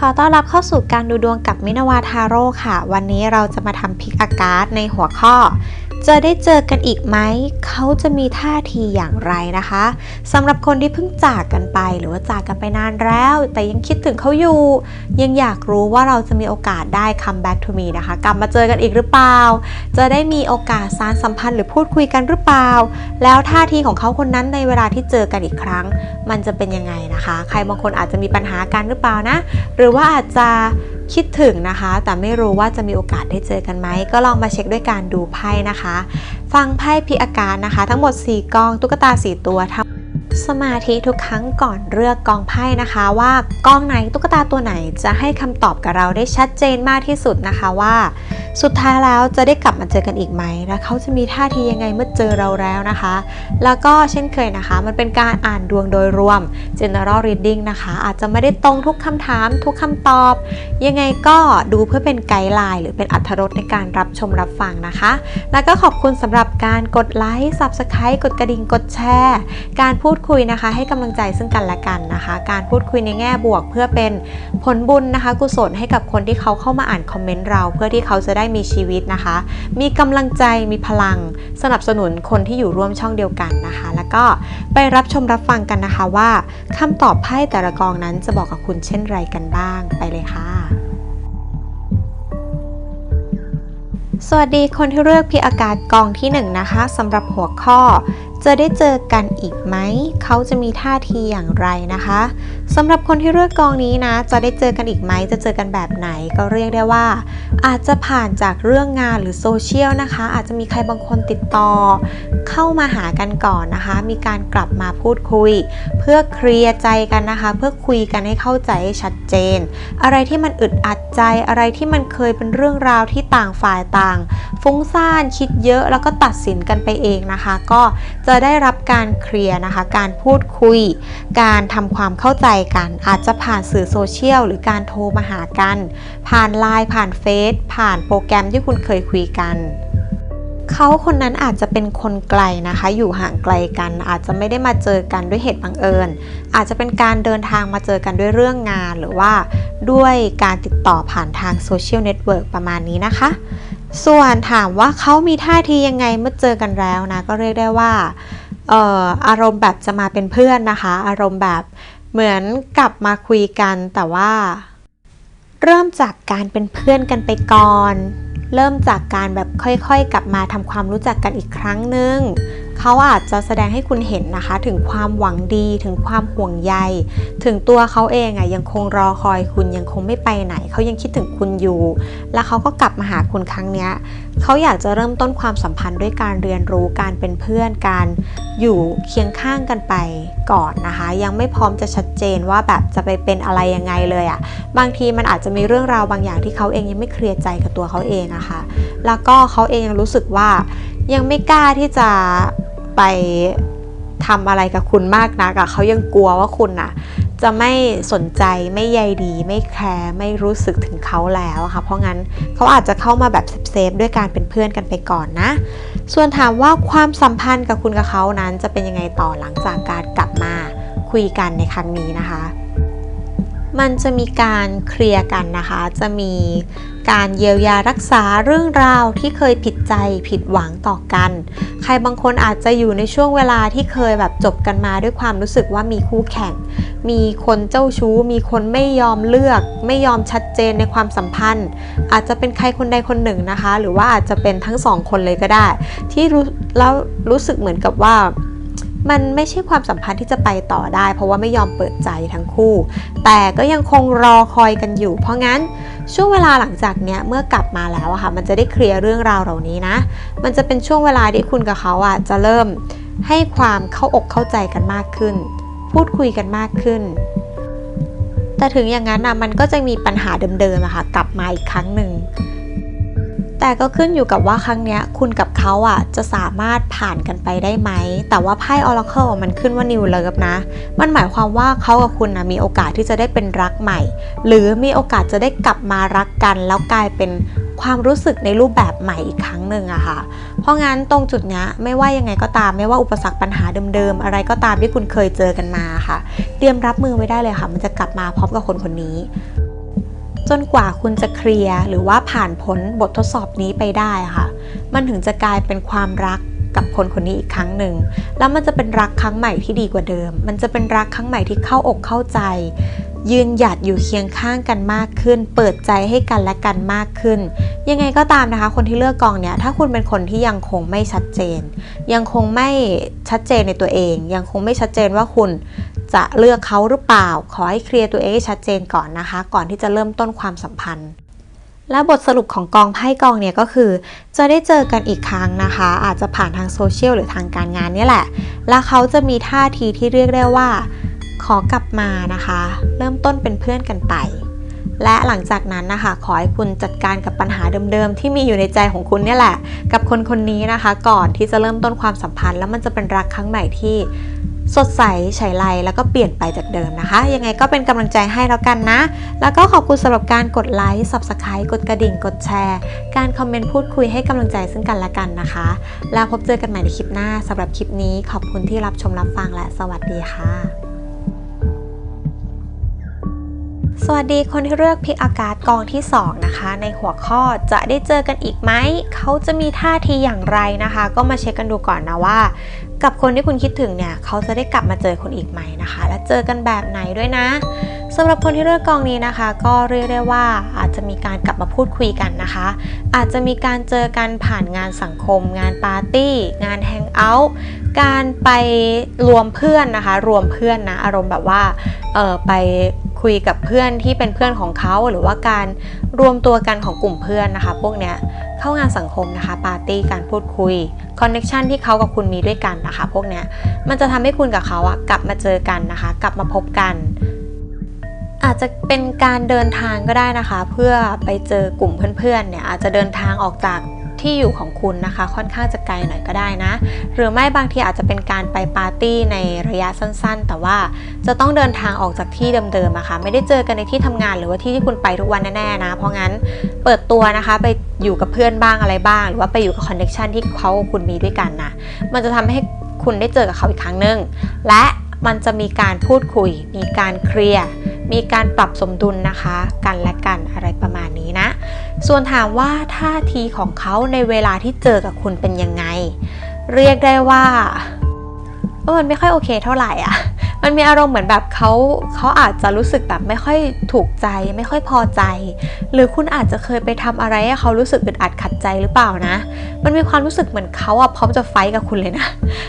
ขอต้อนรับเข้าสู่การดูดวงกับมินาวาทาโร่ค่ะ วันนี้เราจะมาทำพิกอากาศในหัวข้อ จะได้เจอกันอีกไหม เขาจะมีท่าทีอย่างไรนะคะสำหรับคนที่เพิ่งจากกันไปหรือว่าจากกันไปนานแล้ว แต่ยังคิดถึงเขาอยู่ ยังอยากรู้ว่าเราจะมีโอกาสได้ come back to me นะคะ กลับมาเจอกันอีกหรือเปล่า จะได้มีโอกาสสารสัมพันธ์หรือพูดคุยกันหรือเปล่า แล้วท่าทีของเขาคนนั้นในเวลาที่เจอกันอีกครั้ง มันจะเป็นยังไงนะคะ ใครบางคนอาจจะมีปัญหากันหรือเปล่านะ หรือว่าอาจจะ คิดถึงนะคะ แต่ไม่รู้ว่าจะมีโอกาสได้เจอกันไหม ก็ลองมาเช็คด้วยการดูไพ่นะคะ ฟังไพ่พิอาการนะคะ ทั้งหมด 4กองตุ๊กตา 4 ตัวทำ สมาธิทุกครั้งก่อนเลือกกองไพ่นะคะว่ากองไหนตุ๊กตาตัวไหนจะให้คำตอบกับเราได้ชัดเจนมากที่สุดนะคะว่า สุดท้ายแล้วจะได้กลับมาเจอกันอีกไหมและเขาจะมีท่าทียังไงเมื่อเจอเราแล้วนะคะ แล้วก็เช่นเคยนะคะ มันเป็นการอ่านดวงโดยรวม general reading นะคะ อาจจะไม่ได้ตรงทุกคำถาม ทุกคำตอบ ยังไงก็ดูเพื่อเป็นไกด์ไลน์หรือเป็นอัธรสในการรับชมรับฟังนะคะ แล้วก็ขอบคุณสำหรับการกดไลค์ subscribe กดกระดิ่งกดแชร์ การพูดคุยนะคะ ให้กำลังใจซึ่งกันและกันนะคะ การพูดคุยในแง่บวก เพื่อเป็นผลบุญนะคะ กุศลให้กับคนที่เขาเข้ามาอ่านคอมเมนต์เรา เพื่อที่เขาจะได้มีชีวิตนะคะ มีกำลังใจมีพลัง สนับสนุนคนที่อยู่ร่วมช่องเดียวกันนะคะ แล้วก็ไปรับชมรับฟังกันนะคะว่าคำตอบไพ่แต่ละกองนั้นจะบอกกับคุณเช่นไรกันบ้างไปเลยค่ะสวัสดีคนที่เลือกพิอากาศกองที่1นงนะคะสำหรับหัวข้อ จะได้เจอกันอีกไหม เขาจะมีท่าทีอย่างไรนะคะสำหรับคนที่เลือกกองนี้นะ จะได้เจอกันอีกไหม จะเจอกันแบบไหน ก็เรียกได้ว่า อาจจะผ่านจากเรื่องงานหรือโซเชียลนะคะ อาจจะมีใครบางคนติดต่อ เข้ามาหากันก่อนนะคะ มีการกลับมาพูดคุย เพื่อเคลียร์ใจกันนะคะ เพื่อคุยกันให้เข้าใจให้ชัดเจน อะไรที่มันอึดอัดใจ อะไรที่มันเคยเป็นเรื่องราวที่ต่างฝ่ายต่าง ฟุ้งซ่านคิดเยอะแล้วก็ตัดสินกันไปเองนะคะ ก็จะได้รับการเคลียร์นะคะ การพูดคุย การทำความเข้าใจกัน อาจจะผ่านสื่อโซเชียลหรือการโทรมาหากัน ผ่านไลน์ผ่านเฟซผ่านโปรแกรมที่คุณเคยคุยกันเขาคนนั้นอาจจะเป็นคนไกลนะคะ อยู่ห่างไกลกัน อาจจะไม่ได้มาเจอกันด้วยเหตุบังเอิญ อาจจะเป็นการเดินทางมาเจอกันด้วยเรื่องงาน หรือว่าด้วยการติดต่อผ่านทางโซเชียลเน็ตเวิร์กประมาณนี้นะคะ ส่วนถามว่าเขามีท่าทียังไงเมื่อเจอกันแล้วนะ ก็เรียกได้ว่าเอ่ออารมณ์แบบจะมาเป็นเพื่อนนะคะ อารมณ์แบบเหมือนกลับมาคุยกันแต่ว่า เริ่มจากการเป็นเพื่อนกันไปก่อน เริ่มจากการแบบค่อยๆ กลับมาทำความรู้จักกันอีกครั้งหนึ่ง เขาอาจจะแสดงให้คุณเห็นนะคะ ถึงความหวังดีถึงความห่วงใย ถึงตัวเขาเองอะยังคงรอคอยคุณยังคงไม่ไปไหน เขายังคิดถึงคุณอยู่ แล้วเขาก็กลับมาหาคุณครั้งเนี้ยเขาอยากจะเริ่มต้นความสัมพันธ์ด้วยการเรียนรู้การเป็นเพื่อนการอยู่เคียงข้างกันไปก่อนนะคะ ยังไม่พร้อมจะชัดเจนว่าแบบจะไปเป็นอะไรยังไงเลยอะ่ะบางทีมันอาจจะมีเรื่องราวบางอย่างที่เขาเองยังไม่เคลียร์ใจกับตัวเขาเองอะคะ แล้วก็เขาเองยังรู้สึกว่า ยังไม่กล้าที่จะไปทำอะไรกับคุณมากนักอะเขายังกลัวว่าคุณอะจะไม่สนใจไม่ใยดี ไม่แคร์ไม่รู้สึกถึงเขาแล้วค่ะ เพราะงั้นเขาอาจจะเข้ามาแบบเซฟๆด้วยการเป็นเพื่อนกันไปก่อนนะ ส่วนถามว่าความสัมพันธ์กับคุณกับเขานั้นจะเป็นยังไงต่อหลังจากการกลับมาคุยกันในครั้งนี้นะคะ มันจะมีการเคลียร์กันนะคะ จะมีการเยียวยารักษาเรื่องราวที่เคยผิดใจผิดหวังต่อกัน ใครบางคนอาจจะอยู่ในช่วงเวลาที่เคยแบบจบกันมาด้วยความรู้สึกว่ามีคู่แข่ง มีคนเจ้าชู้ มีคนไม่ยอมเลือก ไม่ยอมชัดเจนในความสัมพันธ์ อาจจะเป็นใครคนใดคนหนึ่งนะคะ หรือว่าอาจจะเป็นทั้งสองคนเลยก็ได้ ที่รู้แล้วรู้สึกเหมือนกับว่า มันไม่ใช่ความสัมพันธ์ที่จะไปต่อได้ เพราะว่าไม่ยอมเปิดใจทั้งคู่ แต่ก็ยังคงรอคอยกันอยู่ เพราะงั้นช่วงเวลาหลังจากเนี้ยเมื่อกลับมาแล้วอะค่ะ มันจะได้เคลียร์เรื่องราวเหล่านี้นะ มันจะเป็นช่วงเวลาที่คุณกับเขาอะจะเริ่มให้ความเข้าอกเข้าใจกันมากขึ้น พูดคุยกันมากขึ้น แต่ถึงอย่างนั้นนะมันก็จะมีปัญหาเดิมๆอะค่ะกลับมาอีกครั้งหนึ่ง แต่ก็ขึ้นอยู่กับว่าครั้งเนี้ยคุณกับเขาอะจะสามารถผ่านกันไปได้ไหม แต่ว่าไพ่ Oracle มันขึ้นว่า New Love นะ มันหมายความว่าเขากับคุณนะมีโอกาสที่จะได้เป็นรักใหม่ หรือมีโอกาสจะได้กลับมารักกัน แล้วกลายเป็นความรู้สึกในรูปแบบใหม่อีกครั้งหนึ่งอะค่ะ เพราะงั้นตรงจุดนี้ไม่ว่ายังไงก็ตามไม่ว่าอุปสรรคปัญหาเดิมๆ อะไรก็ตามที่คุณเคยเจอกันมาค่ะ เตรียมรับมือไว้ได้เลยค่ะ มันจะกลับมาพร้อมกับคนคนนี้ จนกว่าคุณจะเคลียร์หรือว่าผ่านพ้นบททดสอบนี้ไปได้ค่ะ มันถึงจะกลายเป็นความรักกับคนคนนี้อีกครั้งหนึ่ง แล้วมันจะเป็นรักครั้งใหม่ที่ดีกว่าเดิม มันจะเป็นรักครั้งใหม่ที่เข้าอกเข้าใจ ยืนหยัดอยู่เคียงข้างกันมากขึ้น เปิดใจให้กันและกันมากขึ้น ยังไงก็ตามนะคะ คนที่เลือกกองเนี้ยถ้าคุณเป็นคนที่ยังคงไม่ชัดเจน ยังคงไม่ชัดเจนในตัวเอง ยังคงไม่ชัดเจนว่าคุณจะเลือกเขาหรือเปล่า ขอให้เคลียร์ตัวเองให้ชัดเจนก่อนนะคะ ก่อนที่จะเริ่มต้นความสัมพันธ์และบทสรุปของกองไพ่กองเนี่ยก็คือ จะได้เจอกันอีกครั้งนะคะ อาจจะผ่านทางโซเชียลหรือทางการงานนี่แหละ และเขาจะมีท่าทีที่เรียกได้ว่า ขอกลับมานะคะ เริ่มต้นเป็นเพื่อนกันไป และหลังจากนั้นนะคะ ขอให้คุณจัดการกับปัญหาเดิมๆ ที่มีอยู่ในใจของคุณเนี่ยแหละ กับคนคนนี้นะคะ ก่อนที่จะเริ่มต้นความสัมพันธ์ แล้วมันจะเป็นรักครั้งใหม่ที่สดใสฉายไลแล้วก็เปลี่ยนไปจากเดิมนะคะ ยังไงก็เป็นกำลังใจให้แล้วกันนะ แล้วก็ขอบคุณสำหรับการกดไลค์ subscribe กดกระดิ่ง กดแชร์ การคอมเมนต์พูดคุยให้กำลังใจซึ่งกันและกันนะคะ แล้วพบเจอกันใหม่ในคลิปหน้าสำหรับคลิปนี้ขอบคุณที่รับชมรับฟังและสวัสดีค่ะ สวัสดีคนที่เลือกพิกอากาศกองที่ 2 นะคะ ในหัวข้อจะได้เจอกันอีกไหม เขาจะมีท่าทีอย่างไรนะคะ ก็มาเช็คกันดูก่อนนะว่า กับคนที่คุณคิดถึงเนี่ย เขาจะได้กลับมาเจอคุณอีกไหมนะคะ และเจอกันแบบไหนด้วยนะสำหรับคนที่เลือกกองนี้นะคะ ก็เรียกได้ว่าอาจจะมีการกลับมาพูดคุยกันนะคะ อาจจะมีการเจอกันผ่านงานสังคม งานปาร์ตี้ งานแฮงเอาท์การไปรวมเพื่อนนะคะ รวมเพื่อนนะอารมณ์แบบว่าเออไป คุยกับเพื่อนที่เป็นเพื่อนของเขาหรือว่าการรวมตัวกันของกลุ่มเพื่อนนะคะ พวกเนี้ยเข้างานสังคมนะคะปาร์ตี้การพูดคุยคอนเน็ชันที่เขากับคุณมีด้วยกันนะคะ พวกเนี้ยมันจะทำให้คุณกับเขาอะกลับมาเจอกันนะคะ กลับมาพบกัน อาจจะเป็นการเดินทางก็ได้นะคะ เพื่อไปเจอกลุ่มเพื่อนๆเนี่ยอาจจะเดินทางออกจาก ที่อยู่ของคุณนะคะ ค่อนข้างจะไกลหน่อยก็ได้นะ หรือไม่บางทีอาจจะเป็นการไปปาร์ตี้ในระยะสั้นๆ แต่ว่าจะต้องเดินทางออกจากที่เดิมๆอะคะ่ะไม่ได้เจอกันในที่ทำงานหรือว่าที่ที่คุณไปทุกวันแน่ๆนะ เพราะงั้นเปิดตัวนะคะไปอยู่กับเพื่อนบ้างอะไรบ้าง หรือว่าไปอยู่กับคอนเนคชันที่เขาคุณมีด้วยกันนะมันจะทำให้คุณได้เจอกับเขาอีกครั้งหนึ่งและมันจะมีการพูดคุย มีการเคลียร์ มีการปรับสมดุลนะคะ กันและกันอะไรประมาณนี้นะ ส่วนถามว่าท่าทีของเขาในเวลาที่เจอกับคุณเป็นยังไง เรียกได้ว่าเออมันไม่ค่อยโอเคเท่าไหร่อะ มันมีอารมณ์เหมือนแบบเขาเขาอาจจะรู้สึกแบบไม่ค่อยถูกใจ ไม่ค่อยพอใจ หรือคุณอาจจะเคยไปทำอะไรให้เขารู้สึกอึดอัดขัดใจหรือเปล่านะ มันมีความรู้สึกเหมือนเขาอะพร้อมจะไฟท์กับคุณเลยนะ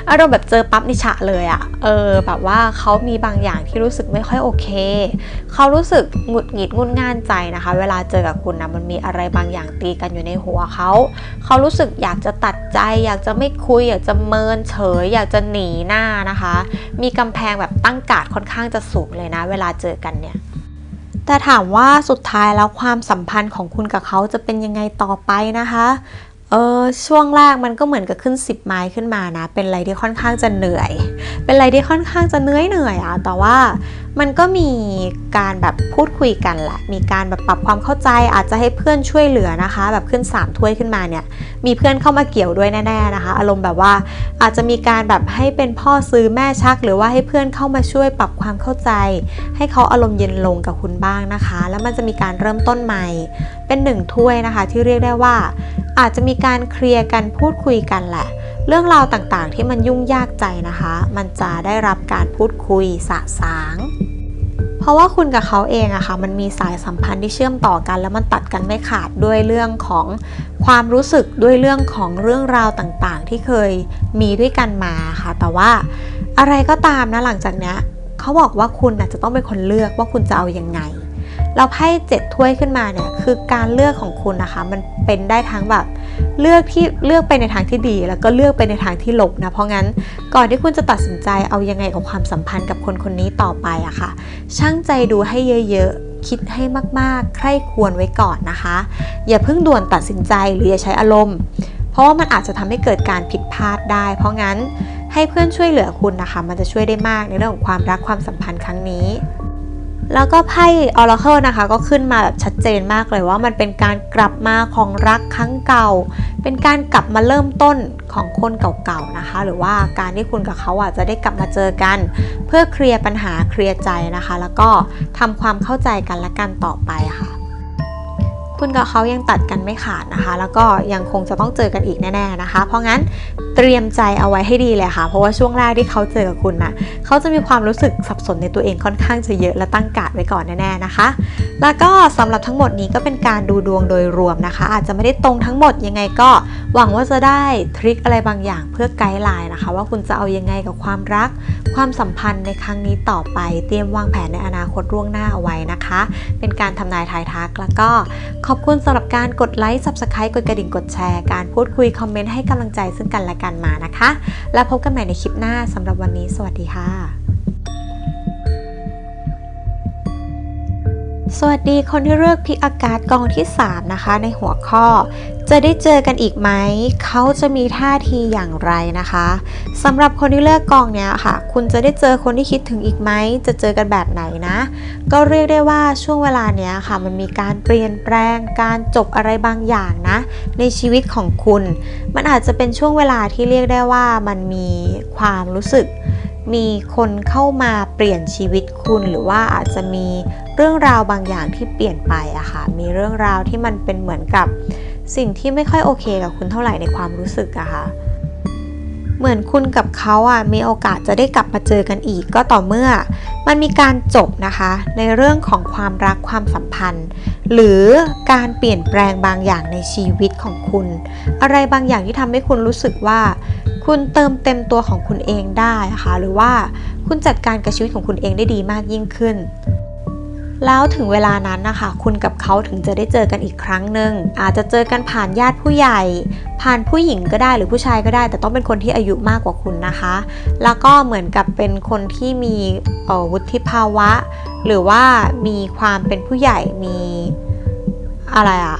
อารมณ์แบบเจอปั๊บนิฉะเลยอะเออแบบว่าเขามีบางอย่างที่รู้สึกไม่ค่อยโอเคเขารู้สึกหงุดหงิดงุนง่านใจนะคะ เวลาเจอกับคุณนะมันมีอะไรบางอย่างตีกันอยู่ในหัวเขาเขารู้สึกอยากจะตัดใจ อยากจะไม่คุย อยากจะเมินเฉย อยากจะหนีหน้านะคะ มีกำแพงแบบตั้งการ์ดค่อนข้างจะสูงเลยนะ เวลาเจอกันเนี่ย แต่ถามว่าสุดท้ายแล้วความสัมพันธ์ของคุณกับเขาจะเป็นยังไงต่อไปนะคะ เออช่วงแรกมันก็เหมือนกับขึ้น 10 ไม้ขึ้นมานะ เป็นอะไรที่ค่อนข้างจะเหนื่อย เป็นอะไรที่ค่อนข้างจะเหนื่อยเหนื่อยอะแต่ว่ามันก็มีการแบบพูดคุยกันแหละ มีการแบบปรับความเข้าใจอาจจะให้เพื่อนช่วยเหลือนะคะ แบบขึ้น 3 ถ้วยขึ้นมาเนี่ย มีเพื่อนเข้ามาเกี่ยวด้วยแน่ๆนะคะ อารมณ์แบบว่าอาจจะมีการแบบให้เป็นพ่อซื้อแม่ชัก หรือว่าให้เพื่อนเข้ามาช่วยปรับความเข้าใจ ให้เขาอารมณ์เย็นลงกับคุณบ้างนะคะ แล้วมันจะมีการเริ่มต้นใหม่เป็นหนึ่งถ้วยนะคะ ที่เรียกได้ว่า อาจจะมีการเคลียร์กันพูดคุยกันแหละ เรื่องราวต่างๆที่มันยุ่งยากใจนะคะ มันจะได้รับการพูดคุยสะสาง เพราะว่าคุณกับเขาเองอะค่ะมันมีสายสัมพันธ์ที่เชื่อมต่อกัน แล้วมันตัดกันไม่ขาดด้วยเรื่องของความรู้สึกด้วยเรื่องของเรื่องราวต่างๆ ที่เคยมีด้วยกันมาค่ะ แต่ว่าอะไรก็ตามนะหลังจากเนี้ยเขาบอกว่าคุณน่ะจะต้องเป็นคนเลือกว่าคุณจะเอายังไง เราไพ่เจ็ดถ้วยขึ้นมาเนี่ยคือการเลือกของคุณนะคะ มันเป็นได้ทั้งแบบเลือกที่เลือกไปในทางที่ดี แล้วก็เลือกไปในทางที่ลบนะเพราะงั้นก่อนที่คุณจะตัดสินใจเอายังไงกับความสัมพันธ์กับคนคนนี้ต่อไปอะค่ะช่างใจดูให้เยอะๆ คิดให้มากๆ ใคร่ควรไว้ก่อนนะคะ อย่าเพิ่งด่วนตัดสินใจหรืออย่าใช้อารมณ์ เพราะว่ามันอาจจะทำให้เกิดการผิดพลาดได้ เพราะงั้นให้เพื่อนช่วยเหลือคุณนะคะ มันจะช่วยได้มากในเรื่องของความรักความสัมพันธ์ครั้งนี้ แล้วก็ไพ่ออร์เคิลนะคะ ก็ขึ้นมาแบบชัดเจนมากเลยว่ามันเป็นการกลับมาของรักครั้งเก่า เป็นการกลับมาเริ่มต้นของคนเก่าๆนะคะ หรือว่าการที่คุณกับเขาอะจะได้กลับมาเจอกัน เพื่อเคลียร์ปัญหาเคลียร์ใจนะคะ แล้วก็ทำความเข้าใจกันและกันต่อไปค่ะ คุณกับเขายังตัดกันไม่ขาดนะคะ แล้วก็ยังคงจะต้องเจอกันอีกแน่ๆนะคะ เพราะงั้นเตรียมใจเอาไว้ให้ดีเลยค่ะ เพราะว่าช่วงแรกที่เขาเจอกับคุณนะเขาจะมีความรู้สึกสับสนในตัวเองค่อนข้างจะเยอะและตั้งการ์ดไว้ก่อนแน่ๆนะคะ แล้วก็สำหรับทั้งหมดนี้ก็เป็นการดูดวงโดยรวมนะคะ อาจจะไม่ได้ตรงทั้งหมดยังไงก็หวังว่าจะได้ทริคอะไรบางอย่างเพื่อไกด์ไลน์นะคะ ว่าคุณจะเอายังไงกับความรัก ความสัมพันธ์ในครั้งนี้ต่อไป เตรียมวางแผนในอนาคตล่วงหน้าเอาไว้นะคะ เป็นการทำนายทายทักแล้วก็ขอบคุณสำหรับการกดไลค์ Subscribe กดกระดิ่งกดแชร์ การพูดคุยคอมเมนต์ให้กำลังใจซึ่งกันและกันมานะคะ แล้วพบกันใหม่ในคลิปหน้าสำหรับวันนี้ สวัสดีค่ะ สวัสดีคนที่เลือกพิกอากาศกองที่ 3 นะคะ ในหัวข้อ จะได้เจอกันอีกไหม เขาจะมีท่าทีอย่างไรนะคะสำหรับคนที่เลือกกองเนี้ยค่ะ คุณจะได้เจอคนที่คิดถึงอีกไหม จะเจอกันแบบไหนนะ ก็เรียกได้ว่าช่วงเวลาเนี้ยค่ะ มันมีการเปลี่ยนแปลงการจบอะไรบางอย่างนะ ในชีวิตของคุณ มันอาจจะเป็นช่วงเวลาที่เรียกได้ว่ามันมีความรู้สึก มีคนเข้ามาเปลี่ยนชีวิตคุณหรือว่าอาจจะมีเรื่องราวบางอย่างที่เปลี่ยนไปอะค่ะ มีเรื่องราวที่มันเป็นเหมือนกับสิ่งที่ไม่ค่อยโอเคกับคุณเท่าไหร่ในความรู้สึกอะค่ะ เหมือนคุณกับเขาอะมีโอกาสจะได้กลับมาเจอกันอีกก็ต่อเมื่อ มันมีการจบนะคะ ในเรื่องของความรักความสัมพันธ์ หรือการเปลี่ยนแปลงบางอย่างในชีวิตของคุณ อะไรบางอย่างที่ทำให้คุณรู้สึกว่า คุณเติมเต็มตัวของคุณเองได้ค่ะ หรือว่าคุณจัดการกับชีวิตของคุณเองได้ดีมากยิ่งขึ้น แล้วถึงเวลานั้นนะคะ คุณกับเขาถึงจะได้เจอกันอีกครั้งหนึ่งอาจจะเจอกันผ่านญาติผู้ใหญ่ ผ่านผู้หญิงก็ได้หรือผู้ชายก็ได้ แต่ต้องเป็นคนที่อายุมากกว่าคุณนะคะ แล้วก็เหมือนกับเป็นคนที่มีออวุฒิภาวะ หรือว่ามีความเป็นผู้ใหญ่มีอะไรอะ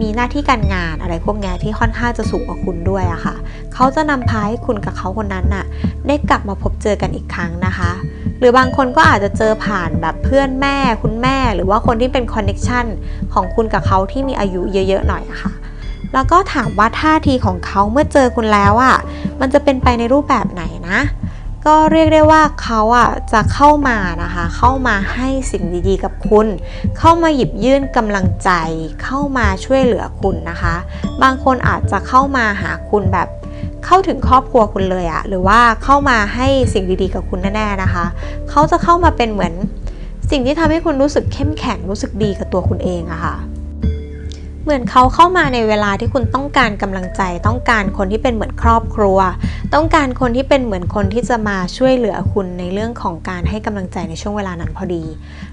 มีหน้าที่การงานอะไรพวกนี้ยที่ค่อนข้างจะสูงกว่าคุณด้วยอะค่ะ เขาจะนำพาให้คุณกับเขาคนนั้นน่ะได้กลับมาพบเจอกันอีกครั้งนะคะ หรือบางคนก็อาจจะเจอผ่านแบบเพื่อนแม่ คุณแม่ หรือว่าคนที่เป็นคอนเน็ชันของคุณกับเขาที่มีอายุเยอะๆหน่อยอะค่ะ แล้วก็ถามว่าท่าทีของเขาเมื่อเจอคุณแล้วอะมันจะเป็นไปในรูปแบบไหนนะ ก็เรียกได้ว่าเขาอะจะเข้ามานะคะ เข้ามาให้สิ่งดีๆกับคุณ เข้ามาหยิบยื่นกำลังใจ เข้ามาช่วยเหลือคุณนะคะ บางคนอาจจะเข้ามาหาคุณแบบเข้าถึงครอบครัวคุณเลยอะหรือว่าเข้ามาให้สิ่งดีๆกับคุณแน่ๆนะคะ เขาจะเข้ามาเป็นเหมือนสิ่งที่ทำให้คุณรู้สึกเข้มแข็งรู้สึกดีกับตัวคุณเองอะค่ะ เหมือนเขาเข้ามาในเวลาที่คุณต้องการกำลังใจ ต้องการคนที่เป็นเหมือนครอบครัว ต้องการคนที่เป็นเหมือนคนที่จะมาช่วยเหลือคุณในเรื่องของการให้กำลังใจในช่วงเวลานั้นพอดี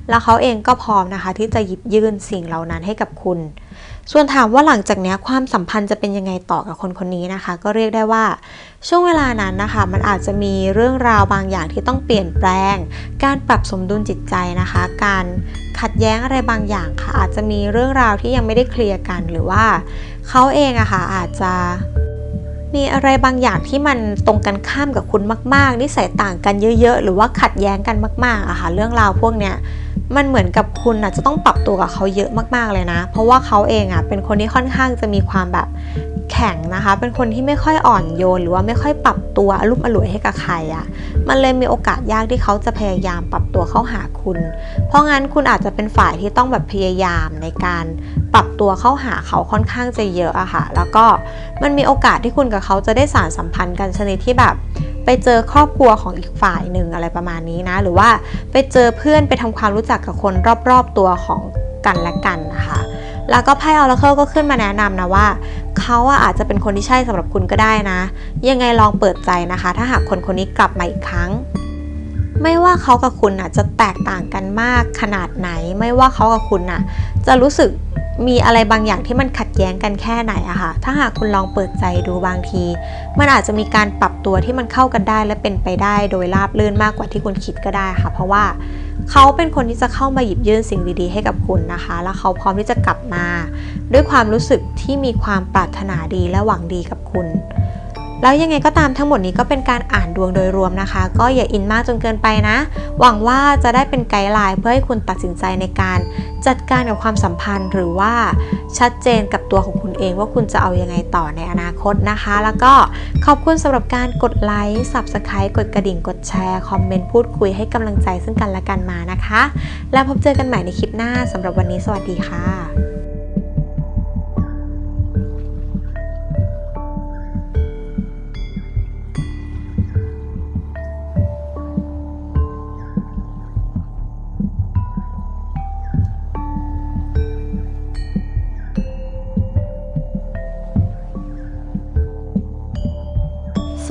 แล้วเขาเองก็พร้อมนะคะ ที่จะหยิบยื่นสิ่งเหล่านั้นให้กับคุณส่วนถามว่าหลังจากนี้ความสัมพันธ์จะเป็นยังไงต่อกับคนคนนี้นะคะ ก็เรียกได้ว่าช่วงเวลานั้นนะคะ มันอาจจะมีเรื่องราวบางอย่างที่ต้องเปลี่ยนแปลง การปรับสมดุลจิตใจนะคะ การขัดแย้งอะไรบางอย่างค่ะ อาจจะมีเรื่องราวที่ยังไม่ได้เคลียร์กันหรือว่าเขาเองอะค่ะอาจจะมีอะไรบางอย่างที่มันตรงกันข้ามกับคุณมาก ๆ นิสัยต่างกันเยอะ ๆ หรือว่าขัดแย้งกันมากๆอะค่ะ เรื่องราวพวกเนี้ย มันเหมือนกับคุณอะจะต้องปรับตัวกับเขาเยอะมากๆเลยนะ เพราะว่าเขาเองอะเป็นคนที่ค่อนข้างจะมีความแบบแข็งนะคะ เป็นคนที่ไม่ค่อยอ่อนโยน หรือว่าไม่ค่อยปรับตัวอารมณ์อร่วยให้กับใครอะมันเลยมีโอกาสยากที่เขาจะพยายามปรับตัวเข้าหาคุณ เพราะงั้นคุณอาจจะเป็นฝ่ายที่ต้องแบบพยายามในการปรับตัวเข้าหาเขาค่อนข้างจะเยอะอะค่ะ แล้วก็มันมีโอกาสที่คุณกับเขาจะได้สานสัมพันธ์กันชนิดที่แบบ ไปเจอครอบครัวของอีกฝ่ายหนึ่งอะไรประมาณนี้นะ หรือว่าไปเจอเพื่อนไปทำความรู้จักกับคนรอบๆตัวของกันและกันนะคะแล้วก็ไพ่ออร์เคิลก็ขึ้นมาแนะนำนะว่าเขาอะอาจจะเป็นคนที่ใช่สำหรับคุณก็ได้นะ ยังไงลองเปิดใจนะคะ ถ้าหากคนคนนี้กลับมาอีกครั้ง ไม่ว่าเขากับคุณน่ะจะแตกต่างกันมากขนาดไหน ไม่ว่าเขากับคุณน่ะจะรู้สึกมีอะไรบางอย่างที่มันขัดแย้งกันแค่ไหนอะค่ะ ถ้าหากคุณลองเปิดใจดูบางที มันอาจจะมีการปรับตัวที่มันเข้ากันได้และเป็นไปได้โดยราบรื่นมากกว่าที่คุณคิดก็ได้ค่ะ เพราะว่าเขาเป็นคนที่จะเข้ามาหยิบยื่นสิ่งดีๆให้กับคุณนะคะ แล้วเขาพร้อมที่จะกลับมา ด้วยความรู้สึกที่มีความปรารถนาดีและหวังดีกับคุณ แล้วยังไงก็ตามทั้งหมดนี้ก็เป็นการอ่านดวงโดยรวมนะคะ ก็อย่าอินมากจนเกินไปนะ หวังว่าจะได้เป็นไกด์ไลน์เพื่อให้คุณตัดสินใจในการจัดการกับความสัมพันธ์ หรือว่าชัดเจนกับตัวของคุณเองว่าคุณจะเอายังไงต่อในอนาคตนะคะ แล้วก็ขอบคุณสำหรับการกดไลค์ Subscribe กดกระดิ่งกดแชร์คอมเมนต์พูดคุยให้กำลังใจซึ่งกันและกันมานะคะ แล้วพบเจอกันใหม่ในคลิปหน้าสำหรับวันนี้สวัสดีค่ะ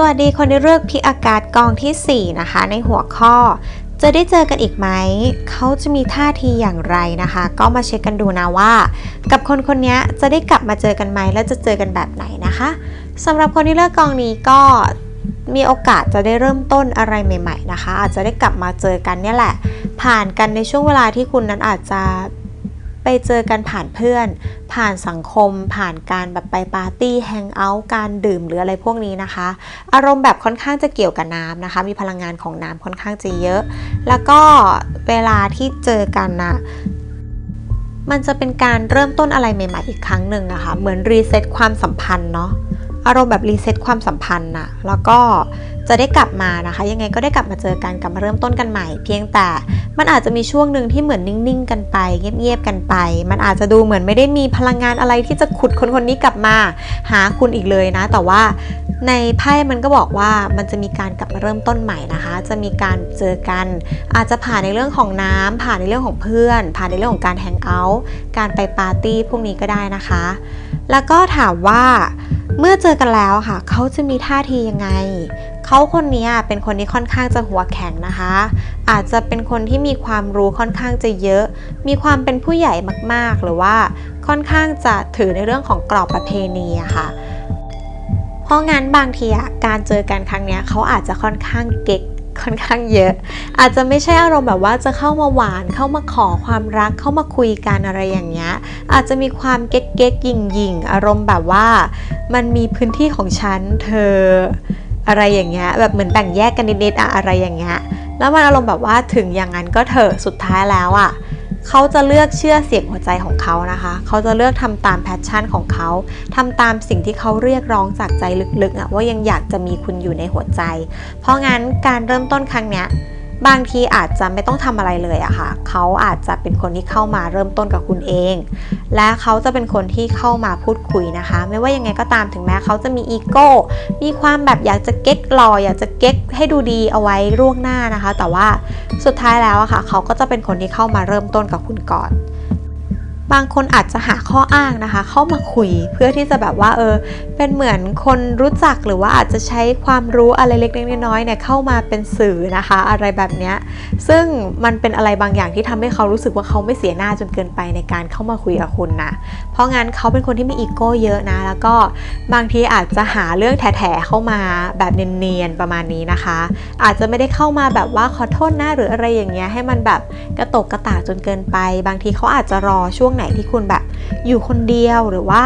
วัสดีคนที่เลือกพิกอากาศกองทีสี่ 4 นะคะ ในหัวข้อ จะได้เจอกันอีกไหม เขาจะมีท่าทีอย่างไรนะคะ ก็มาเช็คกันดูนะว่า กับคนคนนี้จะได้กลับมาเจอกันไหมและจะเจอกันแบบไหนนะคะสำหรับคนที่เลือกกองนี้ก็มีโอกาสจะได้เริ่มต้นอะไรใหม่ ๆ นะคะ อาจจะได้กลับมาเจอกันเนี่ยแหละ ผ่านกันในช่วงเวลาที่คุณนั้นอาจจะ ไปเจอกันผ่านเพื่อน ผ่านสังคม ผ่านการแบบไปปาร์ตี้แฮงเอาท์การดื่มหรืออะไรพวกนี้นะคะ อารมณ์แบบค่อนข้างจะเกี่ยวกับน้ำนะคะ มีพลังงานของน้ำค่อนข้างจะเยอะ แล้วก็เวลาที่เจอกันนะมันจะเป็นการเริ่มต้นอะไรใหม่ ๆ อีกครั้งหนึ่งอะคะ่ะเหมือนรีเซ็ตความสัมพันธ์เนาะ อารมณ์แบบรีเซ็ตความสัมพันธ์น่ะแล้วก็จะได้กลับมานะคะ ยังไงก็ได้กลับมาเจอกันกลับมาเริ่มต้นกันใหม่ เพียงแต่มันอาจจะมีช่วงหนึ่งที่เหมือนนิ่งๆ กันไป เงียบๆกันไป มันอาจจะดูเหมือนไม่ได้มีพลังงานอะไรที่จะขุดคนคนนี้กลับมา หาคุณอีกเลยนะ แต่ว่า ในไพ่มันก็บอกว่ามันจะมีการกลับมาเริ่มต้นใหม่นะคะ จะมีการเจอกัน อาจจะผ่านในเรื่องของน้ำผ่านในเรื่องของเพื่อน ผ่านในเรื่องของการแฮงเอาท์การไปปาร์ตี้พวกนี้ก็ได้นะคะ แล้วก็ถามว่าเมื่อเจอกันแล้วค่ะ เขาจะมีท่าทียังไง เขาคนนี้เป็นคนที่ค่อนข้างจะหัวแข็งนะคะ อาจจะเป็นคนที่มีความรู้ค่อนข้างจะเยอะ มีความเป็นผู้ใหญ่มากๆ หรือว่าค่อนข้างจะถือในเรื่องของกรอบประเพณีอะค่ะ ราะงั้นบางทีอะการเจอกันครั้งเนี้ยเขาอาจจะค่อนข้างเก๊กค่อนข้างเยอะ อาจจะไม่ใช่อารมณ์แบบว่าจะเข้ามาหวานเข้ามาขอความรักเข้ามาคุยกันอะไรอย่างเงี้ยอาจจะมีความเก๊กเก๊กยิงยิงอารมณ์แบบว่า มันมีพื้นที่ของฉันเธออะไรอย่างเงี้ยแบบเหมือนแบ่งแยกกันนิดๆอะอะไรอย่างเงี้ยแล้วมันอารมณ์แบบว่าถึงอย่างนั้นก็เถอะสุดท้ายแล้วอะ เขาจะเลือกเชื่อเสียงหัวใจของเขานะคะ เขาจะเลือกทำตามแพชชั่นของเขาทำตามสิ่งที่เขาเรียกร้องจากใจลึกๆอะว่ายังอยากจะมีคุณอยู่ในหัวใจ เพราะงั้นการเริ่มต้นครั้งเนี้ย บางทีอาจจะไม่ต้องทำอะไรเลยอะค่ะเขาอาจจะเป็นคนที่เข้ามาเริ่มต้นกับคุณเอง และเขาจะเป็นคนที่เข้ามาพูดคุยนะคะ ไม่ว่ายังไงก็ตามถึงแม้เขาจะมีอีโก้มีความแบบอยากจะเก๊กหล่ออยากจะเก๊กให้ดูดีเอาไว้ร่วงหน้านะคะ แต่ว่าสุดท้ายแล้วอะค่ะเขาก็จะเป็นคนที่เข้ามาเริ่มต้นกับคุณก่อน บางคนอาจจะหาข้ออ้างนะคะ เข้ามาคุยเพื่อที่จะแบบว่าเออเป็นเหมือนคนรู้จักหรือว่าอาจจะใช้ความรู้อะไรเล็กๆน้อยๆเนี่ยเข้ามาเป็นสื่อนะคะ อะไรแบบเนี้ยซึ่งมันเป็นอะไรบางอย่างที่ทำให้เขารู้สึกว่าเขาไม่เสียหน้าจนเกินไปในการเข้ามาคุยกับคุณนะเพราะงั้นเขาเป็นคนที่มีอีโก้เยอะนะ แล้วก็บางทีอาจจะหาเรื่องแถๆเข้ามาแบบเนียนๆประมาณนี้นะคะ อาจจะไม่ได้เข้ามาแบบว่าขอโทษนะหรืออะไรอย่างเงี้ยให้มันแบบกระตกกระตากจนเกินไป บางทีเขาอาจจะรอช่วงไหนที่คุณแบบ อยู่คนเดียวหรือว่า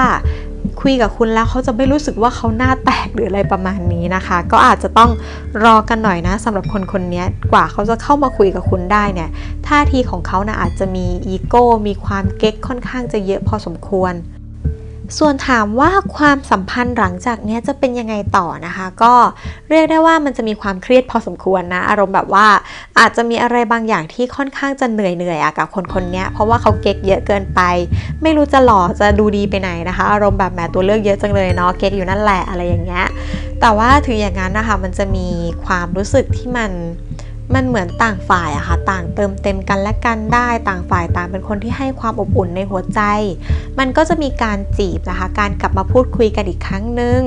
คุยกับคุณแล้วเขาจะไม่รู้สึกว่าเขาหน้าแตกหรืออะไรประมาณนี้นะคะ ก็อาจจะต้องรอกันหน่อยนะสำหรับคนคนนี้กว่าเขาจะเข้ามาคุยกับคุณได้เนี่ยท่าทีของเขานะอาจจะมีอีโก้มีความเก๊กค่อนข้างจะเยอะพอสมควร ส่วนถามว่าความสัมพันธ์หลังจากนี้จะเป็นยังไงต่อนะคะ ก็เรียกได้ว่ามันจะมีความเครียดพอสมควรนะ อารมณ์แบบว่าอาจจะมีอะไรบางอย่างที่ค่อนข้างจะเหนื่อยเหนื่อยอะกับคนคนนี้เพราะว่าเขาเก๊กเยอะเกินไป ไม่รู้จะหล่อจะดูดีไปไหนนะคะ อารมณ์แบบแหมตัวเลือกเยอะจังเลยเนาะเก๊กอยู่นั่นแหละอะไรอย่างเงี้ยแต่ว่าถึงอย่างนั้นนะคะมันจะมีความรู้สึกที่มัน มันเหมือนต่างฝ่ายอะค่ะต่างเติมเต็มกันและกันได้ ต่างฝ่ายต่างเป็นคนที่ให้ความอบอุ่นในหัวใจ มันก็จะมีการจีบนะคะ การกลับมาพูดคุยกันอีกครั้งหนึ่ง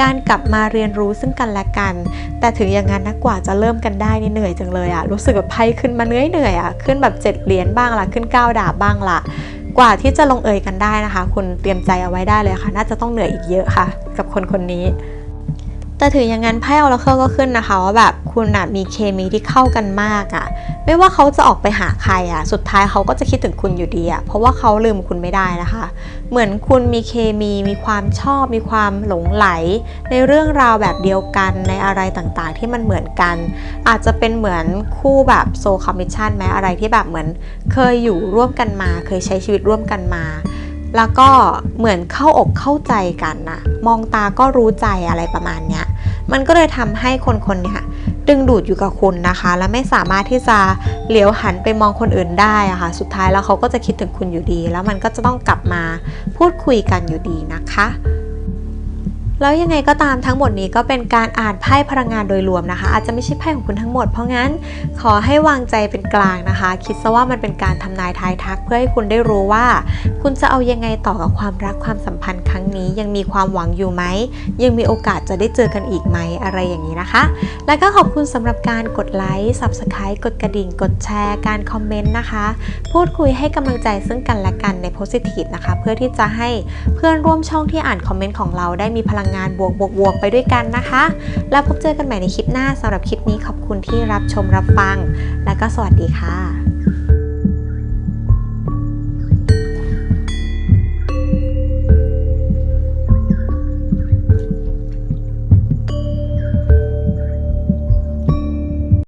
การกลับมาเรียนรู้ซึ่งกันและกัน แต่ถึงอย่างนั้นนะกว่าจะเริ่มกันได้นี่เหนื่อยจังเลยอะรู้สึกแบบไพ่ขึ้นมาเหนื่อยเหนื่อยอะขึ้นแบบเจ็ดเหรียญบ้างละขึ้นเก้าดาบบ้างละกว่าที่จะลงเอยกันได้นะคะ คุณเตรียมใจเอาไว้ได้เลยค่ะ น่าจะต้องเหนื่อยอีกเยอะค่ะ กับคนคนนี้ แต่ถึงอย่างนั้นไพ่ออราเคิลก็ขึ้นนะคะว่าแบบคุณนะมีเคมีที่เข้ากันมากอะ่ะไม่ว่าเขาจะออกไปหาใครอะ่ะสุดท้ายเขาก็จะคิดถึงคุณอยู่ดีอะ่ะเพราะว่าเขาลืมคุณไม่ได้นะคะ เหมือนคุณมีเคมีมีความชอบ มีความหลงไหล ในเรื่องราวแบบเดียวกันในอะไรต่างๆ ที่มันเหมือนกัน อาจจะเป็นเหมือนคู่แบบโซคอมมิชชั่นไหมอะไรที่แบบเหมือนเคยอยู่ร่วมกันมา เคยใช้ชีวิตร่วมกันมา แล้วก็เหมือนเข้าอกเข้าใจกันนะมองตาก็รู้ใจอะไรประมาณเนี้ยมันก็เลยทำให้คนคนเนี้ยดึงดูดอยู่กับคุณนะคะ และไม่สามารถที่จะเหลียวหันไปมองคนอื่นได้อะค่ะ สุดท้ายแล้วเขาก็จะคิดถึงคุณอยู่ดี แล้วมันก็จะต้องกลับมาพูดคุยกันอยู่ดีนะคะ แล้วยังไงก็ตามทั้งหมดนี้ก็เป็นการอ่านไพ่พลังงานโดยรวมนะคะ อาจจะไม่ใช่ไพ่ของคุณทั้งหมด เพราะงั้นขอให้วางใจเป็นกลางนะคะ คิดซะว่ามันเป็นการทำนายทายทัก เพื่อให้คุณได้รู้ว่า คุณจะเอายังไงต่อกับความรักความสัมพันธ์ครั้งนี้ ยังมีความหวังอยู่ไหม ยังมีโอกาสจะได้เจอกันอีกไหมอะไรอย่างนี้นะคะ แล้วก็ขอบคุณสำหรับการกดไลค์ Subscribe กดกระดิ่ง กดแชร์ การคอมเมนต์นะคะ พูดคุยให้กำลังใจซึ่งกันและกันใน Positive นะคะ เพื่อที่จะให้เพื่อนร่วมช่องที่อ่านคอมเมนต์ของเราได้มีพลังงานบวกบวกบวกไปด้วยกันนะคะ แล้วพบเจอกันใหม่ในคลิปหน้าสำหรับคลิปนี้ขอบคุณที่รับชมรับฟัง และก็สวัสดีค่ะ